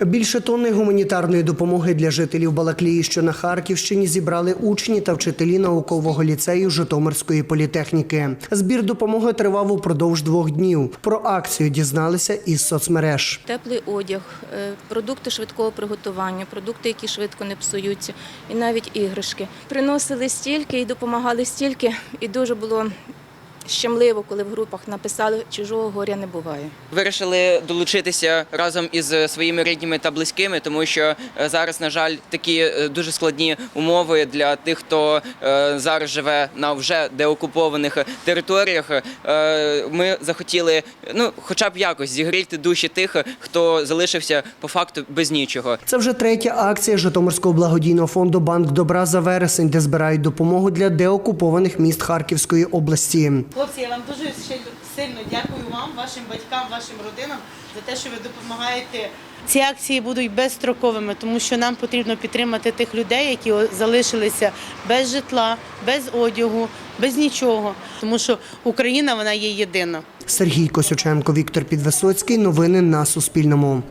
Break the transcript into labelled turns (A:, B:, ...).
A: Більше тонни гуманітарної допомоги для жителів Балаклії, що на Харківщині, зібрали учні та вчителі наукового ліцею Житомирської політехніки. Збір допомоги тривав упродовж двох днів. Про акцію дізналися із соцмереж.
B: Теплий одяг, е, продукти швидкого приготування, продукти, які швидко не псуються, і навіть іграшки. Приносили стільки і допомагали стільки, і дуже було щемливо, коли в групах написали чужого горя не буває.
C: Вирішили долучитися разом із своїми рідними та близькими, тому що е, зараз, на жаль, такі е, дуже складні умови для тих, хто е, зараз живе на вже деокупованих територіях. Ми захотіли, ну, хоча б якось зігріти душі тих, хто залишився по факту без нічого.
A: Це вже третя акція Житомирського благодійного фонду Банк Добра за вересень, де збирають допомогу для деокупованих міст Харківської області.
D: Хлопці, я вам дуже сильно дякую вам, вашим батькам, вашим родинам за те, що ви допомагаєте. Ці акції будуть безстроковими, тому що нам потрібно підтримати тих людей, які залишилися без житла, без одягу, без нічого. Тому що Україна вона є єдина.
A: Сергій Косюченко, Віктор Підвисоцький. Новини на Суспільному.